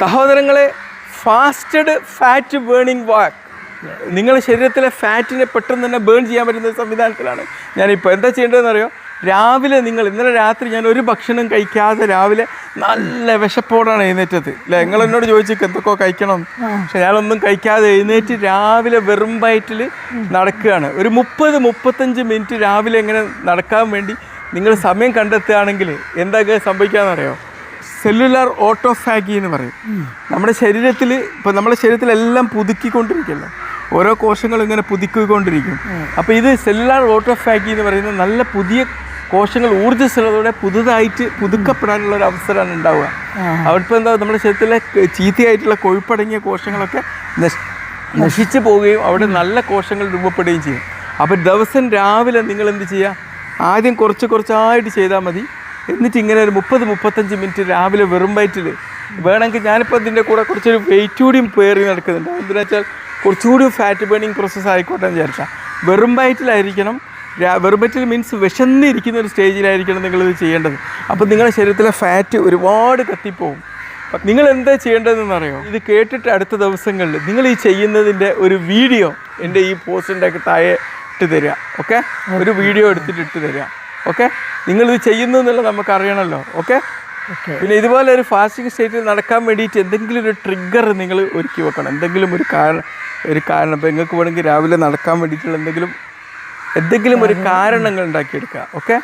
സഹോദരങ്ങളെ fasted fat burning വാക്ക് നിങ്ങളുടെ ശരീരത്തിലെ ഫാറ്റിനെ പെട്ടെന്ന് തന്നെ ബേൺ ചെയ്യാൻ പറ്റുന്ന സംവിധാനത്തിലാണ് ഞാനിപ്പോൾ എന്താ ചെയ്യേണ്ടതെന്ന് അറിയോ? രാവിലെ നിങ്ങൾ ഇന്നലെ രാത്രി ഞാൻ ഒരു ഭക്ഷണം കഴിക്കാതെ രാവിലെ നല്ല വിശപ്പോടാണ് എഴുന്നേറ്റത്. അല്ലേ? നിങ്ങൾ എന്നോട് ചോദിച്ചു എന്തൊക്കെ കഴിക്കണം? പക്ഷെ ഞാനൊന്നും കഴിക്കാതെ എഴുന്നേറ്റ് രാവിലെ വെറും വയറ്റിൽ നടക്കുകയാണ്. ഒരു മുപ്പത് മുപ്പത്തഞ്ച് മിനിറ്റ് രാവിലെ ഇങ്ങനെ നടക്കാൻ വേണ്ടി നിങ്ങൾ സമയം കണ്ടെത്തുകയാണെങ്കിൽ എന്തൊക്കെ സംഭവിക്കാമെന്നറിയോ സെല്ലുലാർ ഓട്ടോഫാഗി എന്ന് പറയും. നമ്മുടെ ശരീരത്തിൽ ഇപ്പോൾ നമ്മുടെ ശരീരത്തിലെല്ലാം പുതുക്കിക്കൊണ്ടിരിക്കുകയല്ലോ? ഓരോ കോശങ്ങളും ഇങ്ങനെ പുതുക്കിക്കൊണ്ടിരിക്കും. അപ്പോൾ ഇത് സെല്ലുലാർ ഓട്ടോഫാഗി എന്ന് പറയുന്നത് നല്ല പുതിയ കോശങ്ങൾ ഊർജസ്വലതയോടെ പുതുതായിട്ട് പുതുക്കപ്പെടാനുള്ള ഒരു അവസരമാണ് ഉണ്ടാവുക. അവിടിപ്പോൾ എന്താ നമ്മുടെ ശരീരത്തിലെ ചീത്തയായിട്ടുള്ള കൊഴുപ്പടങ്ങിയ കോശങ്ങളൊക്കെ നശ് നശിച്ചു പോവുകയും അവിടെ നല്ല കോശങ്ങൾ രൂപപ്പെടുകയും ചെയ്യും. അപ്പോൾ ദിവസം രാവിലെ നിങ്ങൾ എന്ത് ചെയ്യുക? ആദ്യം കുറച്ച് കുറച്ചായിട്ട് ചെയ്താൽ മതി. എന്നിട്ട് ഇങ്ങനെ ഒരു മുപ്പത് മുപ്പത്തഞ്ച് മിനിറ്റ് രാവിലെ വെറും വയറ്റിൽ വേണമെങ്കിൽ ഞാനിപ്പോൾ ഇതിന്റെ കൂടെ കുറച്ചൊരു വെയിറ്റ് കൂടിയും പേറി നടക്കുന്നുണ്ട്. എന്തിനാ വെച്ചാൽ കുറച്ചുകൂടി ഫാറ്റ് ബേണിങ് പ്രോസസ്സ് ആയിക്കോട്ടെ എന്ന് വിചാരിച്ചാൽ വെറും വയറ്റിലായിരിക്കണം. വെറും വയറ്റിൽ മീൻസ് വിശന്നിരിക്കുന്ന ഒരു സ്റ്റേജിലായിരിക്കണം നിങ്ങളിത് ചെയ്യേണ്ടത്. അപ്പോൾ നിങ്ങളുടെ ശരീരത്തിലെ ഫാറ്റ് ഒരുപാട് കത്തിപ്പോവും. നിങ്ങൾ എന്താ ചെയ്യേണ്ടതെന്ന് അറിയോ ഇത് കേട്ടിട്ട് അടുത്ത ദിവസങ്ങളിൽ നിങ്ങൾ ഈ ചെയ്യുന്നതിന്റെ ഒരു വീഡിയോ എന്റെ ഈ പോസ്റ്റിന്റെ താഴെ ഇട്ട് തരിക ഓക്കെ ഒരു വീഡിയോ എടുത്തിട്ട് ഇട്ട് തരിക ഓക്കെ നിങ്ങളിത് ചെയ്യുന്നു എന്നുള്ളത് നമുക്ക് അറിയണമല്ലോ ഓക്കെ പിന്നെ ഇതുപോലെ ഒരു ഫാസ്റ്റിംഗ് സ്റ്റേറ്റിൽ നടക്കാൻ വേണ്ടിയിട്ട് എന്തെങ്കിലും ഒരു ട്രിഗർ നിങ്ങൾ ഒരുക്കി വെക്കണം. എന്തെങ്കിലും ഒരു കാരണം ഒരു കാരണം. ഇപ്പം നിങ്ങൾക്ക് വേണമെങ്കിൽ രാവിലെ നടക്കാൻ വേണ്ടിയിട്ടുള്ള എന്തെങ്കിലും എന്തെങ്കിലും ഒരു കാരണങ്ങൾ ഉണ്ടാക്കിയെടുക്കുക ഓക്കെ